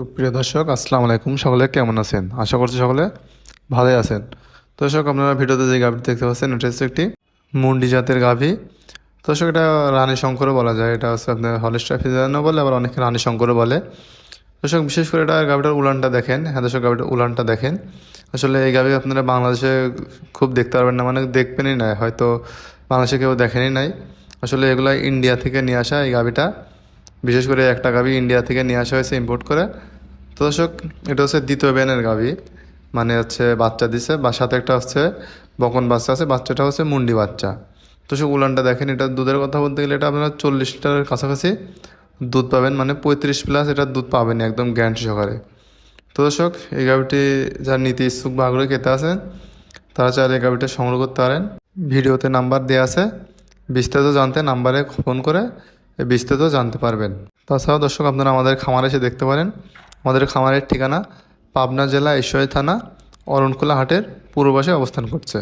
সুপ্রিয় দর্শক, আসসালামু আলাইকুম। সকলে কেমন আছেন? আশা করছি সকলে ভালোই আছেন। দর্শক, আপনারা ভিডিওতে যে গাভী দেখতে পাচ্ছেন, এটা হচ্ছে একটি মুন্ডি জাতের গাভী। দর্শক, এটা রানী শঙ্করও বলা যায়। এটা হচ্ছে আপনার হলিস্টার ফিজানো বলে, আবার অনেকে রানী শঙ্করও বলে। দর্শক, বিশেষ করে এটা গাভীটার উলানটা দেখেন। হ্যাঁ দর্শক, গাভীটার উলানটা দেখেন। আসলে এই গাভী আপনারা বাংলাদেশে খুব দেখতে পারবেন না মানে দেখবেনই না। হয়তো বাংলাদেশে কেউ দেখেনই নাই। আসলে এগুলো ইন্ডিয়া থেকে নিয়ে আসা এই গাভীটা। বিশেষ করে একটা গাভী ইন্ডিয়া থেকে নিয়ে আসা হয়েছে ইম্পোর্ট করে। তো দর্শক, এটা হচ্ছে দ্বিতীয় ব্যানের গাভী মানে হচ্ছে বাচ্চা দিছে, বা সাথে একটা হচ্ছে বকন বাচ্চা আছে, বাচ্চাটা হচ্ছে মুন্ডি বাচ্চা। তো সে উলানটা দেখেন, এটা দুধের কথা বলতে গেলে এটা আপনারা চল্লিশ লিটারের কাছাকাছি দুধ পাবেন। মানে পঁয়ত্রিশ প্লাস এটা দুধ পাবেন একদম গ্যারান্টি সহকারে। তো দর্শক, এই গাভিটি যার নীতি ইচ্ছুক বা আগ্রহী খেতে আছেন, তারা চাইলে এই গাভিটা সংগ্রহ করতে পারেন। ভিডিওতে নাম্বার দেওয়া আছে, বিস্তারিত জানতে নাম্বারে ফোন করে বিস্তারিত জানতে পারবেন। তাছাড়াও দর্শক, আপনারা আমাদের খামারে এসে দেখতে পারেন। আমাদের খামারের ঠিকানা পাবনা জেলা ঈশ্বরী থানা অরণখোলা হাটের পূর্ব পাশে অবস্থান করছে।